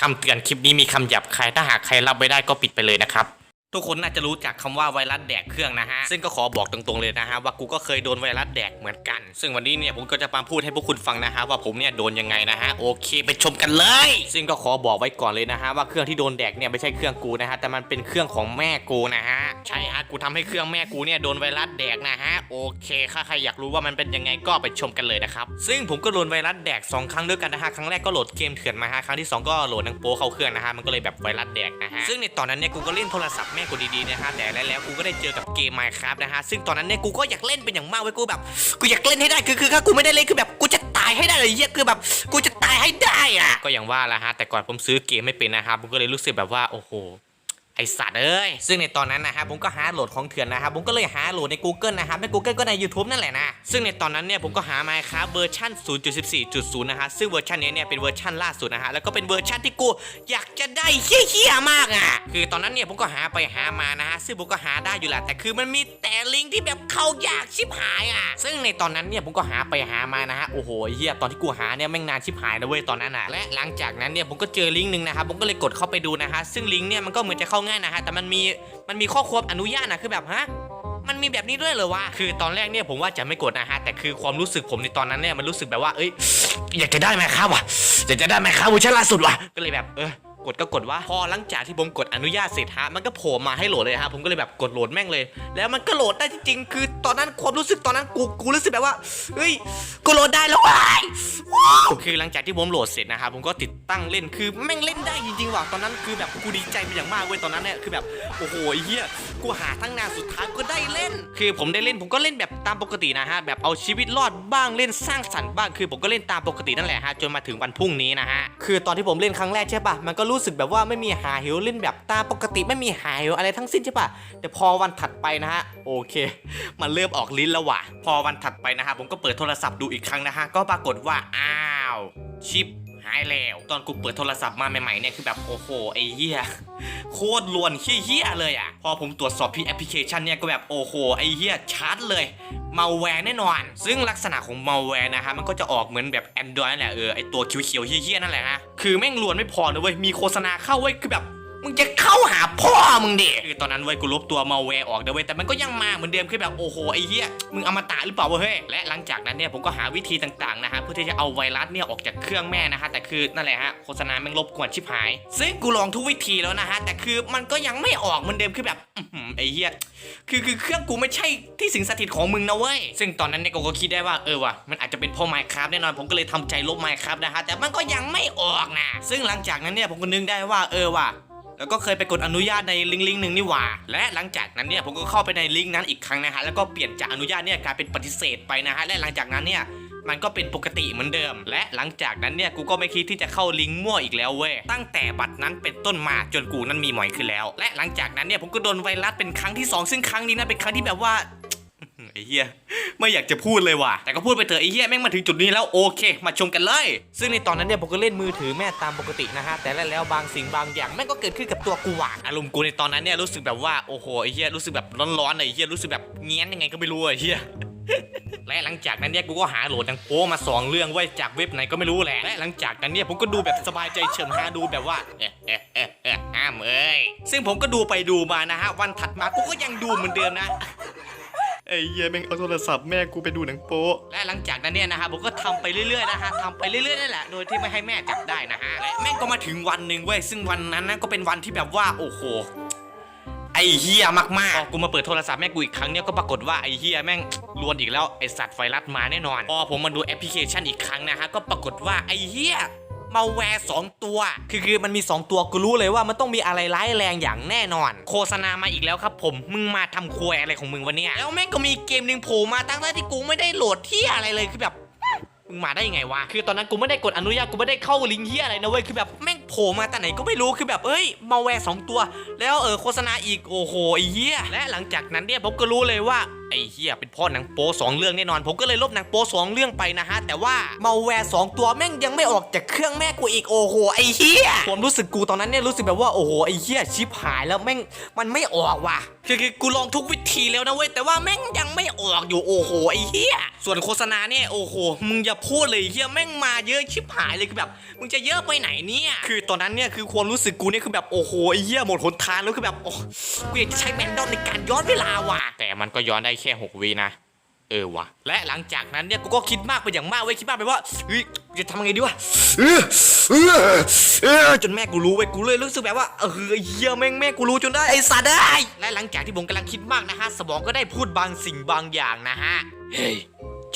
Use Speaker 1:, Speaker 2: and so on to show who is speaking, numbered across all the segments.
Speaker 1: คำเตือนคลิปนี้มีคำหยาบคายถ้าหากใครรับไม่ได้ก็ปิดไปเลยนะครับ ทุกคนน่าจะรู้จักคำว่าไวรัสแดกเครื่องนะฮะ ซึ่งก็ขอบอกตรงๆเลยนะฮะว่ากูก็เคยโดนไวรัสแดกเหมือนกัน ซึ่งวันนี้เนี่ยผมก็จะมาพูดให้พวกคุณฟังนะฮะว่าผมเนี่ยโดนยังไงนะฮะโอเคไปชมกันเลย ซึ่งก็ขอบอกไว้ก่อนเลยนะฮะว่าเครื่องที่โดนแดกเนี่ยไม่ใช่เครื่องกูนะฮะแต่มันเป็นเครื่องของแม่กูนะฮะใช่ฮะกูทำให้เครื่องแม่กูเนี่ยโดนไวรัสแดกนะฮะโอเคถ้าใครอยากรู้ว่ามันเป็นยังไงก็ไปชมกันเลยนะครับซึ่งผมก็โดนไวรัสแดกสองครั้งด้วยกันนะฮะครั้งแรกก็โหลดเกมเถื่อนมาฮะครั้งที่สองก็โหลดนังโป๊เข้าเครื่องนะฮะมันก็เลยแบบไวรัสแดกนะฮะซึ่งในตอนนั้นเนี่ยกูก็เล่นโทรศัพท์ม่กูดีๆนะฮะแต่แล้วแล้วกูก็ได้เจอกับเกมใหม่ครับนะฮะซึ่งตอนนั้นเนี่ยกูก็อยากเล่นเป็นอย่างมากเว้ยกูแบบกูอยากเล่นให้ได้คือคือถ้ากูไม่ได้เล่นคือแบบกูจะตายให้ได้เลยเหี้ยคือแบบกูจะตายให้ได้อะก็อย่างว่าละฮะแต่ก่อนผมซื้อเกมไม่เป็นนะครับผมก็เลยรู้สึกแบบว่าโอ้โห ไอสัตว์เอ้ยซึ่งในตอนนั้นนะครับผมก็หาโหลดของเถื่อนนะครับผมก็เลยหาโหลดใน Google นะครับใน Google ก็ใน YouTube นั่นแหละนะ ซึ่งในตอนนั้นเนี่ยผมก็หามาครับเวอร์ชัน0.14.0 นะฮะซึ่งเวอร์ชันนี้เนี่ยเป็นเวอร์ชันล่าสุดนะฮะแล้วก็เป็นเวอร์ชันที่กูอยากจะได้เฮี้ยๆมากอะคือตอนนั้นเนี่ยผมก็หาไปหามานะฮะซึ่งผมก็หาได้อยู่แหละแต่คือมันมีแต่ลิงก์ที่แบบเข้ายากชิบหายอะ ซึ่งในตอนนั้นเนี่ยผมก็หาไปหามานะฮะโอ้โหเฮียตอนที่กูหาเนี่ยแม่งนานชิบหายนะเว้ยตอนนั้นอะและหลังจากนั้นเนี่ยผมก็เจอลิงก์หนึ่งนะครับผมก็เลยกดเข้าไปดูนะฮะซึ่งลิงก์เนี่ยมันก็เหมือนจะเข้าง่ายนะฮะแต่มันมีมันมีข้อควบอนุญาตนะคือแบบฮะมันมีแบบนี้ด้วยเหรอวะ คือตอนแรกเนี่ยผมว่าจะไม่กดนะฮะ แต่คือความรู้สึกผมในตอนนั้นเนี่ยมันรู้สึกแบบว่า เอ้ย อยากจะได้ไหมครับวะอยากจะได้ไหมครับเวอร์ชันล่าสุดวะก็เลยแบบ เออ กดก็กดว่าพอหลังจากที่ผมกดอนุญาตเสร็จฮะมันก็โผล่มาให้โหลดเลยฮะผมก็เลยแบบกดโหลดแม่งเลย แล้วมันก็โหลดได้จริงๆคือตอนนั้นความรู้สึกตอนนั้นกูกูรู้สึกแบบว่าเฮ้ยกูโหลดได้แล้วว้ายว้คือหลังจากที่ผมโหลดเสร็จนะครับผมก็ติดตั้งเล่นคือแม่งเล่นได้จริงๆว่ะตอนนั้นคือแบบกูดีใจเป็นอย่างมากเว้ยตอนนั้นเนี่ยคือแบบโอ้โหเหี้ยกูหาตั้งนานสุดท้ายก็ได้เล่น คือผมได้เล่นผมก็เล่นแบบตามปกตินะฮะแบบเอาชีวิตรอดบ้างเล่นสร้างสรรค์บ้างคือผมก็เล่นตามปกตินั่นแหละฮะจนมาถึงวันพรุ่งนี้นะฮะคือตอนที่ผมเล่นครั้งแรกใช่ปะมันก็รูู้้สึกแบบว่าไม่มีหาหิวเล่นแบบตาปกติไม่มีหาหิวอะไรทั้งสิ้นใช่ปะแต่พอวันถัดไปนะฮะโอเค มันเริ่มออกลิ้นแล้วว่ะ พอวันถัดไปนะฮะผมก็เปิดโทรศัพท์ดูอีกครั้งนะฮะก็ปรากฏว่าอ้าวชิปายแล้วตอนกูเปิดโทรศัพท์มาใหม่ๆเนี่ยคือแบบโอ้โหไอ้เหี้ยโคตรลวนเหี้ยเลยอะพอผมตรวจสอบพี่แอปพลิเคชันเนี่ยก็แบบโอ้โหไอ้เหี้ยชัดเลยมาแวร์แน่นอน ซึ่งลักษณะของมาแวร์นะฮะมันก็จะออกเหมือนแบบ Android นั่นแหละเออไอตัวเขียวๆเหี้ยๆนั่นแหละฮะคือแม่งลวนไม่พอนะเว้ยมีโฆษณาเข้าไว้คือแบบ มึงจะเข้าหาพ่อมึงดิคือตอนนั้นเว้ยกูลบตัวมาแวร์ออกเด้อเว้ยแต่มันก็ยังมาเหมือนเดิมคือแบบโอ้โหไอ้เหี้ยมึงอมตะหรือเปล่าวะเฮ้ยและหลังจากนั้นเนี่ยผมก็หาวิธีต่างๆนะฮะเพื่อที่จะเอาไวรัสเนี่ยออกจากเครื่องแม่นะฮะแต่คือนั่นแหละฮะโฆษณาแม่งลบกวนชิบหาย ซึ่งกูลองทุกวิธีแล้วนะฮะแต่คือมันก็ยังไม่ออกเหมือนเดิมคือแบบอื้อหือไอ้เหี้ยคือคือเครื่องกูไม่ใช่ที่สิงสถิตของมึงนะเว้ยซึ่งตอนนั้นเนี่ยกูก็คิดได้ว่าเออว่ะมันอาจจะเป็นพราะ Minecraft แน่นอนผมก็เลยทำใจลบ Minecraft นะฮะแต่มันก็ยังไม่ออกนะซึ่งหลังจากนั้นเนี่ยผมก็นึกได้ว่าเออว่ะ แล้วก็เคยไปกดอนุญาตในลิงก์ลิงก์หนึ่งนี่หว่า และหลังจากนั้นเนี่ยผมก็เข้าไปในลิงก์นั้นอีกครั้งนะฮะแล้วก็เปลี่ยนจากอนุญาตเนี่ยกลายเป็นปฏิเสธไปนะฮะและหลังจากนั้นเนี่ยมันก็เป็นปกติเหมือนเดิม และหลังจากนั้นเนี่ยกูก็ไม่คิดที่จะเข้าลิงก์มั่วอีกแล้วเว้ยตั้งแต่บัตรนั้นเป็นต้นมาจนกูนั้นมีหมอยขึ้นแล้ว และหลังจากนั้นเนี่ยผมก็โดนไวรัสเป็นครั้งที่สองซึ่งครั้งนี้นะเป็นครั้งที่แบบว่า ไอ้เหี้ยไม่อยากจะพูดเลยว่ะ แต่ก็พูดไปเถอะไอ้เหี้ยแม่งมาถึงจุดนี้แล้วโอเค มาชมกันเลย ซึ่งในตอนนั้นเนี่ยผมก็เล่นมือถือแม่ตามปกตินะฮะ แต่แล้วแล้วบางสิ่งบางอย่างแม่งก็เกิดขึ้นกับตัวกูว่ะอารมณ์กูในตอนนั้นเนี่ยรู้สึกแบบว่าโอ้โหไอ้เหี้ยรู้สึกแบบร้อนๆไอ้เหี้ยรู้สึกแบบเงี้ยนยังไงก็ไม่รู้ไอ้เหี้ยและหลังจากนั้นเนี่ยกูก็หาโหลดหนังโป๊มาสองเรื่องไว้จากเว็บไหนก็ไม่รู้แหละ และหลังจากนั้นเนี่ยผมก็ดูแบบสบายใจเฉิมหาดูแบบว่าเอ๊ะเอ๊ะเอ๊ะเอ๊ะห้ามเอ้ยซึ่งผมก็ดูไปดูมานะฮะวันถัดมากูก็ยังดูเหมือนเดิมนะ
Speaker 2: ไอ้เหี้ยแม่งเอาโทรศัพท์แม่กูไปดูหนังโป๊ะ
Speaker 1: และหลังจากนั้นเนี่ยนะฮะผมก็ทำไปเรื่อยๆนะฮะทำไปเรื่อยๆนั่นแหละโดยที่ไม่ให้แม่จับได้นะฮะและแม่งก็มาถึงวันหนึ่งเว้ยซึ่งวันนั้นนะก็เป็นวันที่แบบว่าโอ้โหไอ้เฮียมากๆพอกูมาเปิดโทรศัพท์แม่กูอีกครั้งเนี่ยก็ปรากฏว่าไอ้เฮียแม่งลวนอีกแล้วไอสัตว์ไวรัสมาแน่นอนพอผมมาดูแอปพลิเคชันอีกครั้งนะฮะก็ปรากฏว่าไอ้เฮีย มาแวร์สองตัว คือคือมันมี 2 ตัวกูรู้เลยว่ามันต้องมีอะไรร้ายแรงอย่างแน่นอน โฆษณามาอีกแล้วครับผมมึงมาทำควยอะไรของมึงวะเนี่ยแล้วแม่งก็มีเกมหนึ่งโผล่มาตั้งแต่ที่กูไม่ได้โหลดที่อะไรเลยคือแบบ มึงมาได้ยังไงวะ คือตอนนั้นกูไม่ได้กดอนุญาต กูไม่ได้เข้าลิงก์เฮียอะไรนะเว้ย คือแบบแม่งโผล่มาแต่ไหนก็ไม่รู้คือแบบเอ้ยมาแวร์สองตัว แล้วเออโฆษณาอีกโอ้โหไอ้เฮียและหลังจากนั้นเนี่ยผมก็รู้เลยว่าไอ้เหี้ยเป็นเพ่อหนังโป๊สองเรื่องแน่นอน ผมก็เลยลบหนังโป๊สองเรื่องไปนะฮะ แต่ว่ามาแวร์สองตัวแม่งยังไม่ออกจากเครื่องแม่กูอีกโอ้โหไอ้เหี้ยความรู้สึกกูตอนนั้นเนี่ยรู้สึกแบบว่าโอ้โหไอ้เหี้ยชิบหายแล้วแม่งมันไม่ออกว่ะคือคือกูลองทุกวิธีแล้วนะเว้ยแต่ว่าแม่งยังไม่ออกอยู่โอ้โหไอ้เหี้ยส่วนโฆษณาเนี่ยโอ้โหมึงอย่าพูดเลยไอ้เหี้ยแม่งมาเยอะชิบหายเลยคือแบบมึงจะเยอะไปไหนเนี่ยคือตอนนั้นเนี่ยคือความรู้สึกกูเนี่ยคือแบบโอ้โหไอ้เหี้ยหมดหนทางแล้วคือแบบโอ้กูอยากจะใช้แมนดอนในการย้อนเวลาว่ะแต่มันก็ย้อนได้แค่6วีนะเออว่ะและหลังจากนั้นเนี่ยกูก็คิดมากไปอย่างมากเว้ยคิดมากไปว่าเฮ้ยจะทำยังไงดีวะเออเออเออจนแม่กูรู้เว้ยกูเลยรู้สึกแบบว่าเออเฮียแม่งแม่กูรู้จนได้ไอ้สัตว์ได้ยและหลังจากที่ผมกำลังคิดมากนะฮะสมองก็ได้พูดบางสิ่งบางอย่างนะฮะเฮ้ย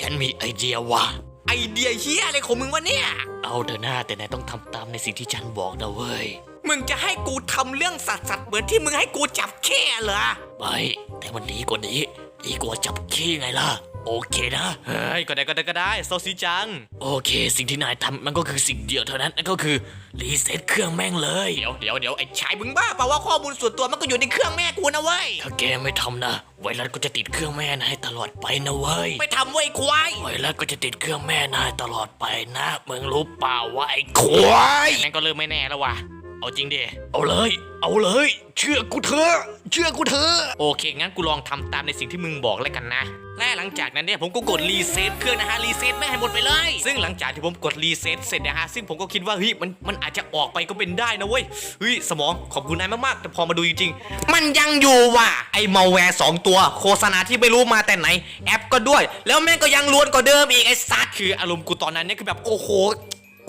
Speaker 1: ฉันมีไอเดียว่ะ ไอเดียเฮียอะไรของมึงวะเนี่ย เอาเถอะหน้าแต่นายต้องทำตามในสิ่งที่ฉันบอกนะเว้ย มึงจะให้กูทำเรื่องสัตว์สัตว์เหมือนที่มึงให้กูจับแค่เหรอ ไม่ แต่มันดีกว่านี้ดีกว่าจับขี้ไงล่ะ โอเคนะ เฮ้ยก็ได้ก็ได้ก็ได้โซซีจัง โอเค สิ่งที่นายทำมันก็คือสิ่งเดียวเท่านั้นนั่นก็คือรีเซ็ตเครื่องแม่งเลย เดี๋ยวเดี๋ยวเดี๋ยวไอ้ชายมึงบ้าเปล่าว่าข้อมูลส่วนตัวมันก็อยู่ในเครื่องแม่กูนะเว้ย ถ้าแกไม่ทำนะ ไวรัสก็จะติดเครื่องแม่นายตลอดไปนะเว้ยไม่ทำเว้ยควาย ไวรัสก็จะติดเครื่องแม่นายตลอดไปนะ มึงรู้เปล่าว่าไอ้ควายนั่นก็เริ่มไม่แน่แล้วว่ะ เอาจริงดิเอาเลย เอาเลย เชื่อกูเถอะเชื่อกูเถอะโอเค งั้นกูลองทำตามในสิ่งที่มึงบอกแล้วกันนะ และหลังจากนั้นเนี่ยผมก็กดรีเซ็ตเครื่องนะฮะรีเซ็ตไม่ให้หมดไปเลย ซึ่งหลังจากที่ผมกดรีเซ็ตเสร็จนะฮะซึ่งผมก็คิดว่าเฮ้ยมันมันอาจจะออกไปก็เป็นได้นะเว้ยเฮ้ยสมองขอบคุณนายมากๆแต่พอมาดูจริงๆ มันยังอยู่ว่ะไอ้มาแวร์สองตัวโฆษณาที่ไม่รู้มาแต่ไหนแอปก็ด้วย แล้วแม่งก็ยังลวนกว่าเดิมอีกไอ้สัตว์คืออารมณ์กูตอนนั้นเนี่ยคือแบบโอ้โห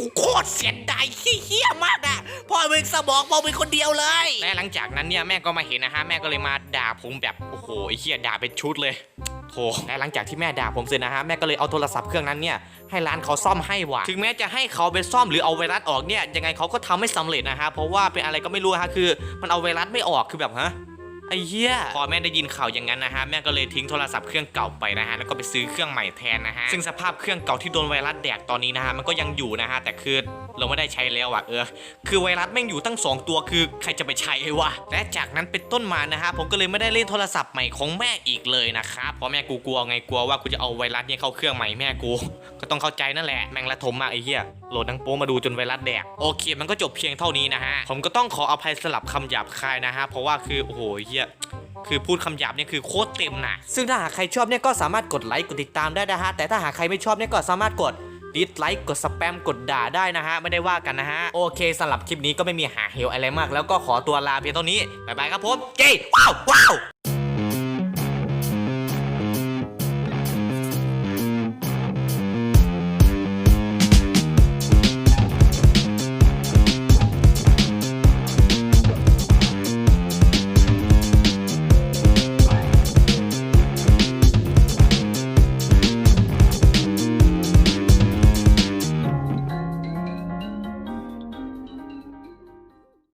Speaker 1: กูโคตรเสียดายเฮี้ยมากอะพ่อมึงสมองพ่อมึงคนเดียวเลย และหลังจากนั้นเนี่ยแม่ก็มาเห็นนะฮะแม่ก็เลยมาด่าผมแบบโอ้โหไอ้เฮี้ยด่าเป็นชุดเลยโธ่และหลังจากที่แม่ด่าผมเสร็จนะฮะแม่ก็เลยเอาโทรศัพท์เครื่องนั้นเนี่ยให้ร้านเขาซ่อมให้ว่ะถึงแม้จะให้เขาไปซ่อมหรือเอาไวรัสออกเนี่ยยังไงเขาก็ทำไม่สำเร็จนะฮะเพราะว่าเป็นอะไรก็ไม่รู้ฮะคือ มันเอาไวรัสไม่ออกคือแบบฮะ อ้เหี้ยพอแม่ได้ยินข่าวอย่างนั้นนะฮะแม่ก็เลยทิ้งโทรศัพท์เครื่องเก่าไปนะฮะแล้วก็ไปซื้อเครื่องใหม่แทนนะฮะซึ่งสภาพเครื่องเก่าที่โดนไวรัสแดกตอนนี้นะฮะมันก็ยังอยู่นะฮะแต่คือเราไม่ได้ใช้แล้วอะเออคือไวรัสแม่งอยู่ตั้ง 2 ตัวคือใครจะไปใช้วะและจากนั้นเป็นต้นมานะฮะผมก็เลยไม่ได้เล่นโทรศัพท์ใหม่ของแม่อีกเลยนะครับเพราะแม่กูกลัวไงกลัวว่ากูจะเอาไวรัสเนี่ยเข้าเครื่องใหม่แม่กู ก็ต้องเข้าใจนั่นแหละแม่งละทมมากไอ้เหี้ย โหลดทั้งโป๊มาดูจนไวรัสแดกโอเค มันก็จบเพียงเท่านี้นะฮะผมก็ต้องขออภัยสลับคำหยาบคายนะฮะเพราะว่าคือโอ้โหเหี้ยคือพูดคำหยาบเนี่ยคือโคตรเต็มนะซึ่งถ้าหากใครชอบเนี่ยก็สามารถกดไลค์กดติดตามได้นะฮะแต่ถ้าหากใครไม่ชอบเนี่ยก็สามารถกดดิสไลค์กดสแปมกดด่าได้นะฮะ ไม่ได้ว่ากันนะฮะ โอเคสำหรับคลิปนี้ก็ไม่มีหาเหวอะไรมาก แล้วก็ขอตัวลาเพียงเท่านี้ บ๊ายบายครับผม เจ้ว้าวว้าว